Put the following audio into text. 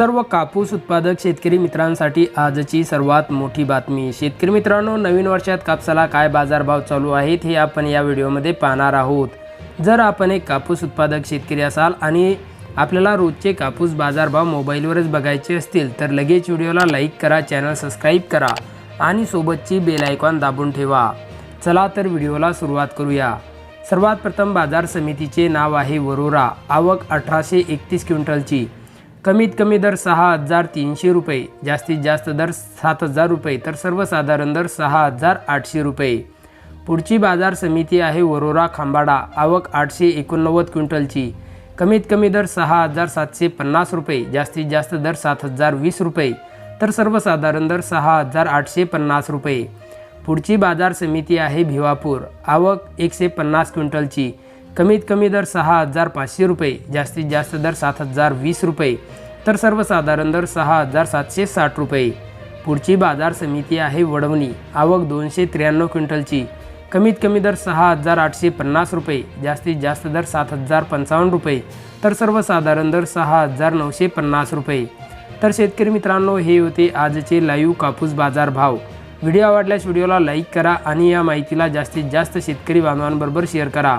सर्व कापूस उत्पादक शेतकरी मित्रांसाठी आजची सर्वात मोठी बातमी. शेतकरी मित्रांनो नवीन वर्षात कापसाला काय बाजारभाव चालू आहेत हे आपण या व्हिडिओमध्ये पाहणार आहोत. जर आपण एक कापूस उत्पादक शेतकरी असाल आणि आपल्याला रोजचे कापूस बाजारभाव मोबाईलवरच बघायचे असतील तर लगेच व्हिडिओला लाईक करा चॅनल सबस्क्राईब करा आणि सोबतची बेल आयकॉन दाबून ठेवा. चला तर व्हिडिओला सुरुवात करूया. सर्वात प्रथम बाजार समितीचे नाव आहे वरोरा. आवक अठराशे एकतीस क्विंटलची. कमीत कमी दर सहा हजार तीनशे रुपये जास्तीत जास्त दर सात हजार रुपये तर सर्वसाधारण दर सहा हजार आठशे रुपये. पुढची बाजार समिती आहे वरोरा खांबाडा आवक आठशे एकोणनव्वद क्विंटलची. कमीत कमी दर सहा हजार सातशे पन्नास रुपये जास्तीत जास्त दर सात हजार वीस रुपये तर सर्वसाधारण दर सहा हजार आठशे पन्नास रुपये. पुढची बाजार समिती आहे भिवापूर आवक एकशे पन्नास क्विंटलची. कमीत कमी दर सहा हजार पाचशे रुपये जास्तीत जास्त दर सात हजार वीस रुपये तर सर्वसाधारण दर सहा हजार सातशे साठ रुपये. पुढची बाजार समिती आहे वडवणी आवक दोनशे त्र्याण्णव क्विंटलची. कमीत कमी दर सहा हजार आठशे पन्नास रुपये जास्तीत जास्त दर सात हजार पंचावन्न रुपये तर सर्वसाधारण दर सहा हजार नऊशे पन्नास रुपये. तर शेतकरी मित्रांनो हे होते आजचे लाईव्ह कापूस बाजार भाव. व्हिडिओ आवडल्यास व्हिडिओला लाईक करा आणि या माहितीला जास्तीत जास्त शेतकरी बांधवांबरोबर शेअर करा.